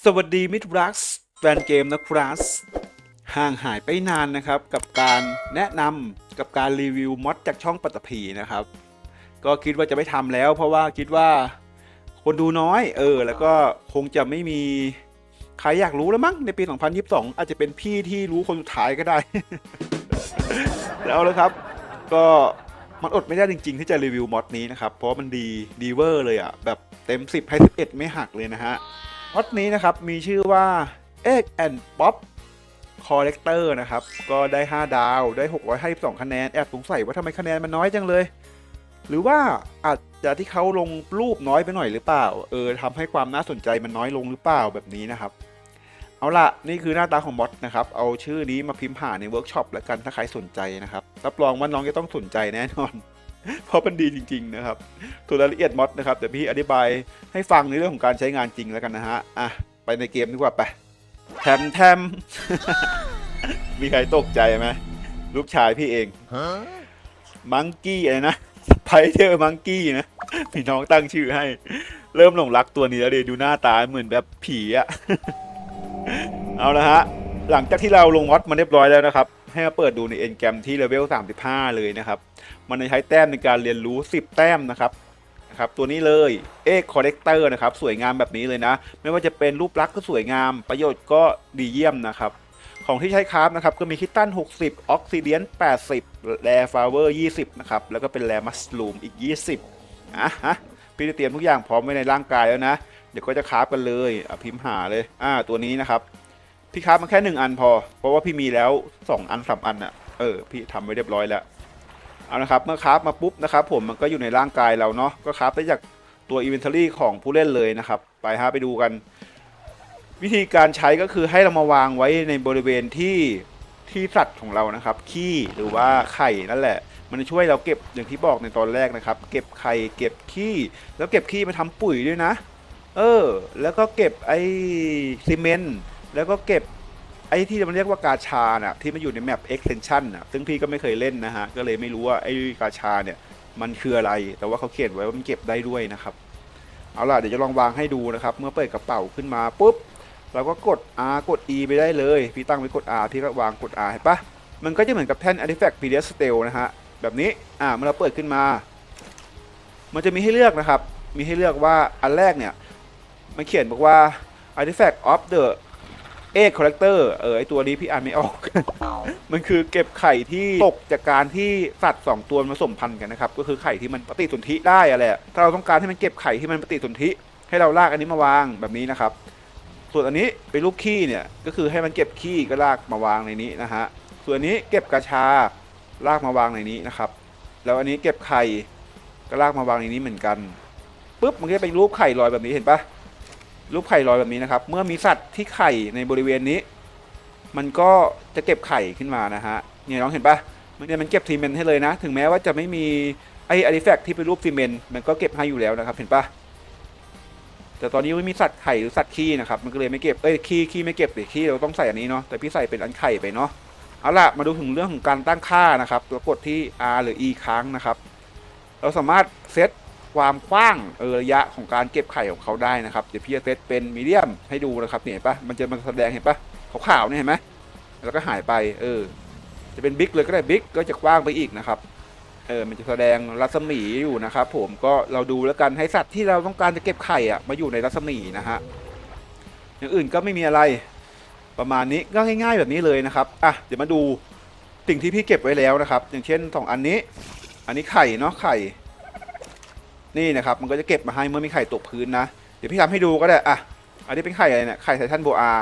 สวัสดีมิตรรักแฟนเกมนะครับห่างหายไปนานนะครับ กับการแนะนำกับการรีวิวมอดจากช่องปัตตภีนะครับ ก็คิดว่าจะไม่ทำแล้ว เพราะว่าคิดว่าคนดูน้อย เออ แล้วก็คงจะไม่มีใครอยากรู้แล้วมั้งในปี 2022 อาจจะเป็นพี่ที่รู้คนสุดท้ายก็ได้ แล้วเลยครับ ก็มันอดไม่ได้จริง ๆ ที่จะรีวิวมอดนี้นะครับ เพราะมันดีดีเวอร์เลยอะ่ะแบบเต็ม 10 ให้ 11 ไม่หักเลยนะฮะ มอดนี้นะครับมีชื่อว่า Egg and Pop Collector นะครับ ก็ได้ 5 ดาวได้ 652 คะแนน แอบสงสัยว่าทำไมคะแนนมันน้อยจังเลย หรือว่าอาจจะที่เขาลงรูปน้อยไปหน่อยหรือเปล่า เออทำให้ความน่าสนใจมันน้อยลงหรือเปล่าแบบนี้นะครับ เอาละนี่คือหน้าตาของมอดนะครับ เอาชื่อนี้มาพิมพ์หาในเวิร์กช็อปแล้วกันถ้าใครสนใจนะครับ รับรองว่าน้องจะต้องสนใจแน่นอน เพราะมันดีจริง ๆ นะครับตัวรายละเอียดมอดนะครับเดี๋ยวพี่อธิบายให้ฟังในเรื่องของการใช้งานจริงแล้วกันนะฮะอะไปในเกมดีกว่าไปแทมแทมมีใครตกใจไหมลูกชายพี่เองมังกี้อะไรนะไพเทอร์มังกี้นะพี่น้องตั้งชื่อให้ เริ่มหลงรักตัวนี้แล้วเดยดูหน้าตาเหมือนแบบผีอะเอาละฮะหลังจากที่เราลงวัดมาเรียบร้อยแล้วนะครับ ให้มาเปิดดูในเอ็นแกรมที่เลเวล35 เลยนะครับ มันจะใช้แต้มในการเรียนรู้ 10 แต้มนะครับนะครับตัวนี้เลยเอ็กคอเลกเตอร์นะครับสวยงามแบบนี้เลยนะ ไม่ว่าจะเป็นรูปลักษณ์ก็สวยงาม ประโยชน์ก็ดีเยี่ยมนะครับ ของที่ใช้คราฟนะครับก็มีคิตตัน 60 ออกซิเดียน 80 แรฟาเวอร์ 20 นะครับ แล้วก็เป็นแรมัสลูมอีก 20อะฮะพี่ได้เตรียมทุกอย่างพร้อมไว้ในร่างกายแล้วนะ เดี๋ยวก็จะคราฟกันเลยอะพิมพ์หาเลยอ่าตัวนี้นะครับพี่คราฟมาแค่หนึ่งอันพอ เพราะว่าพี่มีแล้ว 2 อันสามอันอะเออพี่ทำไว้เรียบร้อยแล้ว เอานะครับเมื่อคราฟมาปุ๊บนะครับผมมันก็อยู่ในร่างกายเราเนาะก็คราฟได้จากตัว inventory ของผู้เล่นเลยนะครับ ไปฮะไปดูกัน วิธีการใช้ก็คือให้เรามาวางไว้ในบริเวณที่ที่สัตว์ของเรานะครับ ขี้หรือว่าไข่นั่นแหละ มันจะช่วยเราเก็บอย่างที่บอกในตอนแรกนะครับ เก็บไข่เก็บขี้แล้วเก็บขี้มาทำปุ๋ยด้วยนะ เออ แล้วก็เก็บไอซีเมนต์แล้วก็เก็บ ไอ้ที่มันเรียกว่ากาชาน่ะที่มันอยู่ในแมป extension น่ะซึ่งพี่ก็ไม่เคยเล่นนะฮะ ก็เลยไม่รู้ว่าไอ้กาชาเนี่ยมันคืออะไร แต่ว่าเขาเขียนไว้ว่ามันเก็บได้ด้วยนะครับ เอาล่ะเดี๋ยวจะลองวางให้ดูนะครับ เมื่อเปิดกระเป๋าขึ้นมาปุ๊บ เราก็กด R กด E ไปได้เลย พี่ตั้งไว้กด R พี่ก็วางกด R เห็นปะมันก็จะเหมือนกับแท่น Artifact p e d i a s t e l นะฮะ แบบนี้ อ่า เมื่อเราเปิดขึ้นมา มันจะมีให้เลือกนะครับ มีให้เลือกว่าอันแรกเนี่ย มันเขียนบอกว่า Artifact of the Egg Collector เออไอตัวนี้พี่อ่านไม่ออก มันคือเก็บไข่ที่ตกจากการที่สัตว์สองตัวมาผสมพันธุ์กันนะครับ ก็คือไข่ที่มันปฏิสนธิได้อะแหละถ้าเราต้องการให้มันเก็บไข่ที่มันปฏิสนธิ ให้เราลากอันนี้มาวางแบบนี้นะครับ ส่วนอันนี้เป็นรูปขี้เนี่ยก็คือให้มันเก็บขี้ก็ลากมาวางในนี้นะฮะส่วนอันนี้เก็บกระชาลากมาวางในนี้นะครับ แล้วอันนี้เก็บไข่ก็ลากมาวางในนี้เหมือนกันปุ๊บมันก็จะเป็นรูปไข่ลอยแบบนี้เห็นปะ รูปไข่ลอยแบบนี้นะครับ เมื่อมีสัตว์ที่ไข่ในบริเวณนี้ มันก็จะเก็บไข่ขึ้นมานะฮะเนี่ยน้องเห็นปะมันจะมันเก็บซีเมนต์ให้เลยนะ ถึงแม้ว่าจะไม่มีไออาร์ติแฟกที่เป็นรูปซีเมนต์มันก็เก็บให้อยู่แล้วนะครับ เห็นปะแต่ตอนนี้ไม่มีสัตว์ไข่หรือสัตว์ขี้นะครับ มันก็เลยไม่เก็บเอ้ยขี้ขี้ไม่เก็บเลยขี้เราต้องใส่อันนี้เนาะแต่พี่ใส่เป็นอันไข่ไปเนาะเอาละมาดูถึงเรื่องของการตั้งค่านะครับตัวกดที่ R หรือ E ค้างนะครับ เราสามารถเซต ความกว้างเออระยะของการเก็บไข่ของเขาได้นะครับ เดี๋ยวพี่จะเซตเป็นมีเดียมให้ดูนะครับเนี่ยเห็นปะมันจะมันแสดงเห็นปะขาวๆเนี่ยเห็นไหมแล้วก็หายไปเออ จะเป็นบิ๊กเลยก็ได้บิ๊กก็จะกว้างไปอีกนะครับเออมันจะแสดงรัศมีอยู่นะครับผมก็เราดูแล้วกันให้สัตว์ที่เราต้องการจะเก็บไข่อะมาอยู่ในรัศมีนะฮะอย่างอื่นก็ไม่มีอะไรประมาณนี้ก็ง่าย ๆแบบนี้เลยนะครับอะเดี๋ยวมาดูสิ่งที่พี่เก็บไว้แล้วนะครับ อย่างเช่นสองอันนี้ อันนี้ไข่เนาะไข่ นี่นะครับมันก็จะเก็บมาให้เมื่อมีไข่ตกพื้นนะ เดี๋ยวพี่ทำให้ดูก็ได้อะอันนี้เป็นไข่อะไรเนี่ยไข่ไททันโบอา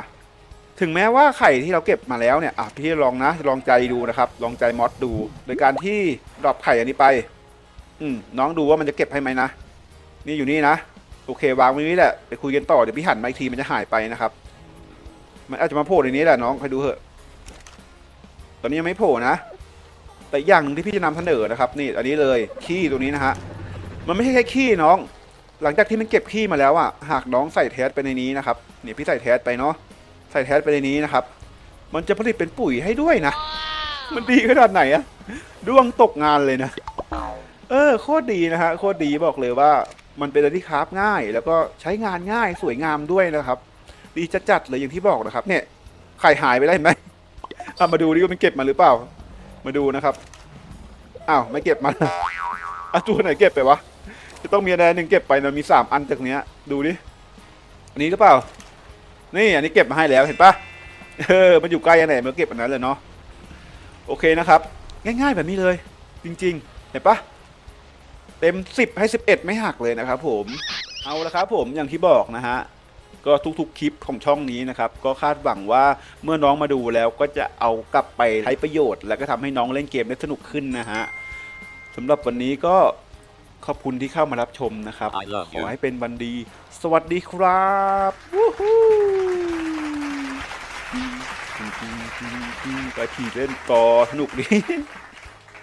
ถึงแม้ว่าไข่ที่เราเก็บมาแล้วเนี่ยอะพี่ลองนะลองใจดูนะครับ ลองใจมอสดู โดยการที่ดรอปไข่อันนี้ไป อืมน้องดูว่ามันจะเก็บให้ไหมนะ นี่อยู่นี่นะโอเควางไว้นี่แหละไปคุยกันต่อเดี๋ยวพี่หันมาอีกทีมันจะหายไปนะครับ มันอาจจะมาโผล่ในนี้แหละน้องคอยดูเถอะ ตอนนี้ยังไม่โผล่นะ แต่อีกอย่างหนึ่งที่พี่จะนำเสนอนะครับ นี่อันนี้เลยขี้ตัวนี้นะฮะ มันไม่ใช่แค่ขี้น้อง หลังจากที่มันเก็บขี้มาแล้วอะหากน้องใส่แทสไปในนี้นะครับเนี่ยพี่ใส่แทสไปเนาะใส่แทสไปในนี้นะครับ มันจะผลิตเป็นปุ๋ยให้ด้วยนะ มันดีขนาดไหนอะดวงตกงานเลยนะ เออโคตรดีนะฮะโคตรดีบอกเลยว่า มันเป็นอะไรที่คราฟง่าย แล้วก็ใช้งานง่ายสวยงามด้วยนะครับ ดีจะจัดเลยอย่างที่บอกนะครับ เนี่ยไข่หายไปได้วเห็นไหมเอามาดูดิว่ามันเก็บมาหรือเปล่า มาดูนะครับอ้าวไม่เก็บมาอะตัวไหนเก็บไปวะ จะต้องมีอะไรหนึ่งเก็บไปนะมีสามอันจากเนี้ย ดูดิ อันนี้หรือเปล่า นี่อันนี้เก็บมาให้แล้วเห็นปะเออ มันอยู่ใกล้อันไหนมันก็เก็บอันนั้นเลยเนาะ โอเคนะครับ ง่ายๆแบบนี้เลย จริง ๆ เห็นปะเต็ม 10 ให้ 11 ไม่หักเลยนะครับผม เอาละครับผมอย่างที่บอกนะฮะ ก็ทุกๆคลิปของช่องนี้นะครับ ก็คาดหวังว่าเมื่อน้องมาดูแล้วก็จะเอากลับไปใช้ประโยชน์ แล้วก็ทำให้น้องเล่นเกมได้สนุกขึ้นนะฮะสำหรับวันนี้ก็ ขอบคุณที่เข้ามารับชมนะครับ I love ขอ you. ให้เป็นวันดี สวัสดีครับวู้ฮู้ไปผีเล่นต่อสนุกดี